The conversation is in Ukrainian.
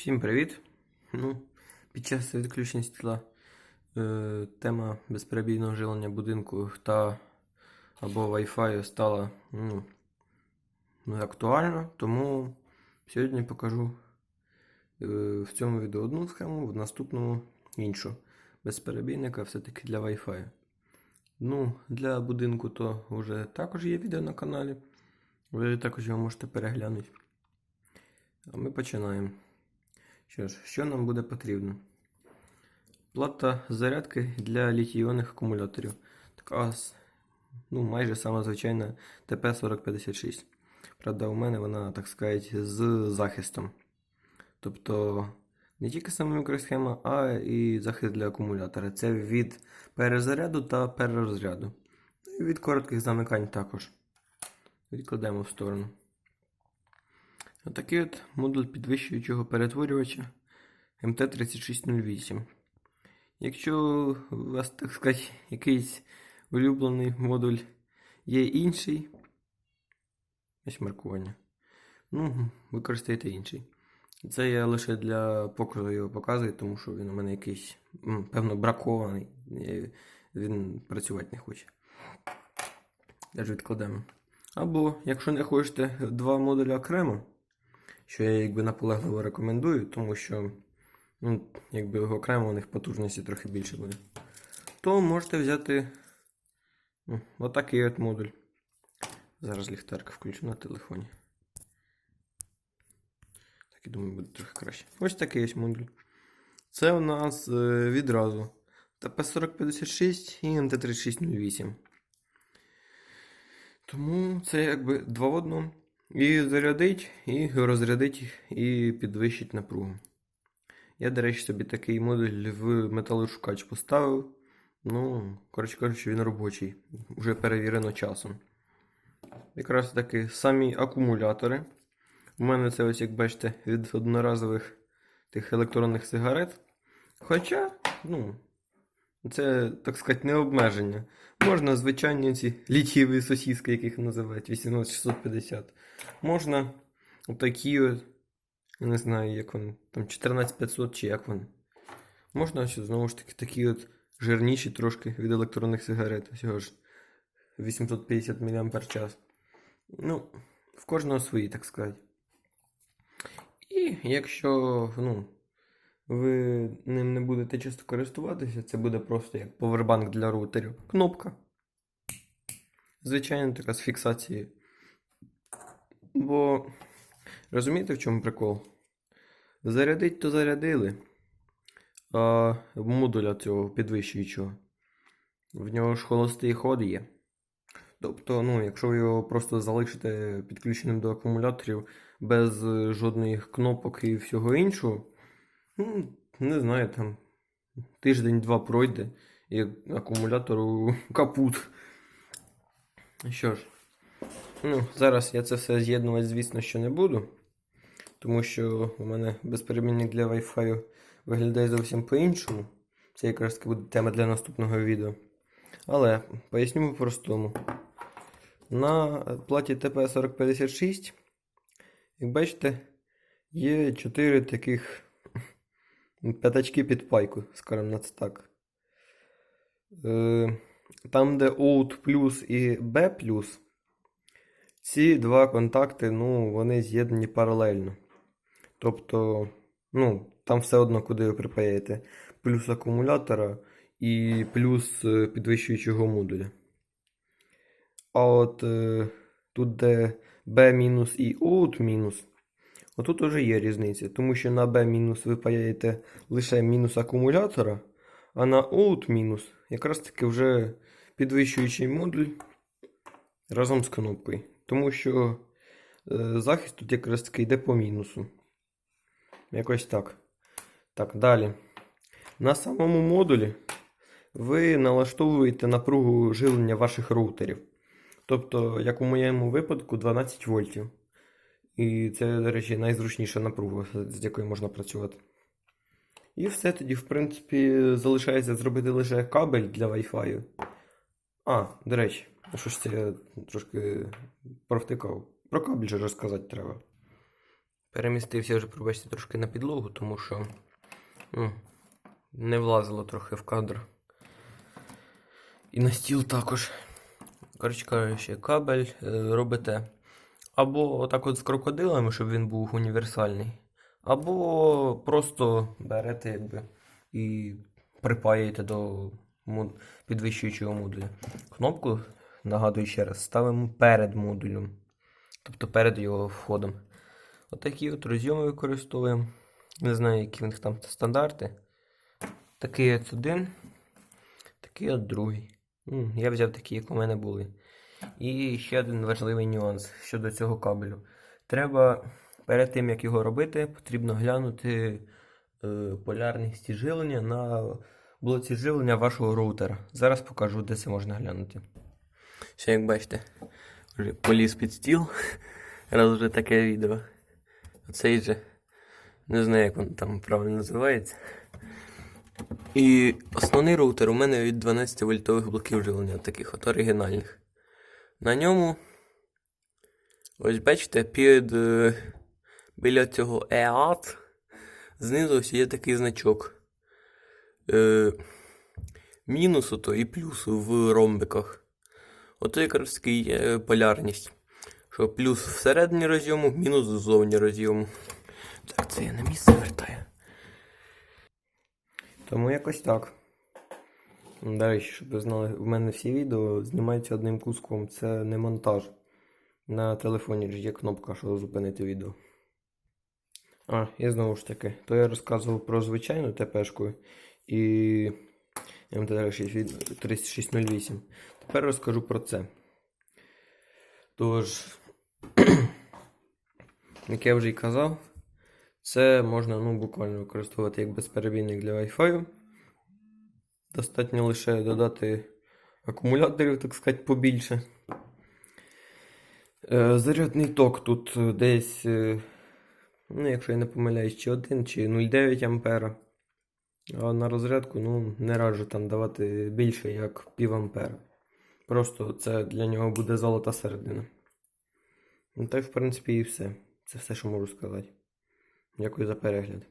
Всім привіт! Ну, під час відключення світла е, тема безперебійного живлення будинку та або Wi-Fi стала ну, актуальна, тому сьогодні покажу е, в цьому відео одну схему, в наступному іншу. Безперебійника все-таки для Wi-Fi. Ну, для будинку то вже також є відео на каналі. Ви також його можете переглянути. А ми починаємо. Що ж, що нам буде потрібно? Плата зарядки для літій-іонних акумуляторів. Така ну, майже сама звичайна ТП-4056. Правда, у мене вона, так сказати, з захистом. Тобто не тільки сама мікросхема, а і захист для акумулятора. Це від перезаряду та перерозряду. І від коротких замикань також. Відкладемо в сторону. Отакий от модуль підвищуючого перетворювача МТ3608. Якщо у вас, так сказати, якийсь улюблений модуль є інший, ось маркування. Ну, використайте інший. Це я лише для покладу його показую, тому що він у мене якийсь, певно, бракований. Він працювати не хоче. Теж відкладемо. Або, якщо не хочете два модулі окремо, що я якби наполегливо рекомендую, тому що ну, якби окремо у них потужності трохи більше буде, то можете взяти ну, отакий от модуль. Зараз ліхтарка включу на телефоні. Так, я думаю, буде трохи краще. Ось такий ось модуль. Це у нас е, відразу ТП-4056 і МТ-3608. Тому це якби два в одному. І зарядить, і розрядить, і підвищить напругу. Я, до речі, собі такий модуль в металошукач поставив. Ну, коротше кажучи, він робочий. Вже перевірено часом. Якраз таки самі акумулятори. У мене це ось, як бачите, від одноразових тих електронних сигарет. Хоча, ну, це, так сказати, не обмеження. Можна звичайні ці літієві сосіски, яких називають 18650. Можна отакі от, я не знаю, як вони, там 14500 чи як вони. Можна ще знову ж таки такі от жирніші трошки від електронних сигарет. Всього ж 850 мАч. Ну, в кожного свої, так сказати. І якщо, ну, ви ним не будете часто користуватися, це буде просто як повербанк для рутерів. Кнопка. Звичайно, така з фіксацією. Бо розумієте, в чому прикол? Зарядить, то зарядили. А модуля цього підвищуючого. В нього ж холостий ход є. Тобто, ну, якщо ви його просто залишите підключеним до акумуляторів без жодних кнопок і всього іншого, не знаю, там тиждень-два пройде і акумулятору капут. Що ж, ну, зараз я це все з'єднувати, звісно, що не буду. Тому що у мене безперебійник для Wi-Fi виглядає зовсім по-іншому. Це якраз таки буде тема для наступного відео. Але поясню по-простому. На платі TP4056, як бачите, є 4 таких п'ятачки під пайку, скажімо на це так. Е, Там, де OUT плюс і B плюс, ці два контакти, ну, вони з'єднані паралельно. Тобто, ну, там все одно, куди ви припаяєте плюс акумулятора і плюс е, підвищуючого модуля. А от е, тут, де B і OUT отут уже є різниця, тому що на B ви паяєте лише мінус акумулятора, а на OUT мінус якраз таки вже підвищуючий модуль разом з кнопкою. Тому що е, захист тут якраз таки йде по мінусу. Якось так. Так, далі. На самому модулі ви налаштовуєте напругу живлення ваших роутерів. Тобто, як у моєму випадку, 12 вольтів. І це, до речі, найзручніша напруга, з якою можна працювати. І все тоді, в принципі, залишається зробити лише кабель для Wi-Fi. А, до речі, що ж це я трошки провтикав. Про кабель же розказати треба. Перемістився вже, пробачте, трошки на підлогу, тому що ну, не влазило трохи в кадр. І на стіл також. Коротше кажучи, кабель е, робите або отак от з крокодилами, щоб він був універсальний, або просто берете якби, і припаяєте до му- підвищуючого модуля. Кнопку, нагадую ще раз, ставимо перед модулем, тобто перед його входом. Отакі от розйоми використовуємо. Не знаю, які в них там стандарти. Такий от один, такий от другий. Я взяв такі, як у мене були. І ще один важливий нюанс щодо цього кабелю. Треба перед тим, як його робити, потрібно глянути е, полярність живлення на блоці живлення вашого роутера. Зараз покажу, де це можна глянути. Ще як бачите, вже поліз під стіл, раз вже таке відео. Оцей же, не знаю, як він там правильно називається. І основний роутер у мене від 12 вольтових блоків живлення, таких от оригінальних. На ньому, ось бачите, під е, біля цього EAT знизу ось є такий значок. Е, мінусу то і плюсу в ромбиках. Ото якраз таки є полярність. Що плюс всередині розйому, мінус ззовні розйому. Так, це я на місце вертаю. Тому якось так. Речі, щоб ви знали, в мене всі відео знімаються одним куском. Це не монтаж. На телефоні ж є кнопка, щоб зупинити відео. А, і знову ж таки, то я розказував про звичайну ТПшку і МТР 3608. Тепер розкажу про це. Тож, як я вже й казав, це можна ну, буквально використовувати як безперебійник для Wi-Fi. Достатньо лише додати акумуляторів, так сказати, побільше. Е, Зарядний ток тут е, десь, е, ну, якщо я не помиляюсь, чи 1, чи 0,9 ампера. А на розрядку ну, не раджу там давати більше, як пів ампера. Просто це для нього буде золота середина. Ну, та й в принципі і все. Це все, що можу сказати. Дякую за перегляд.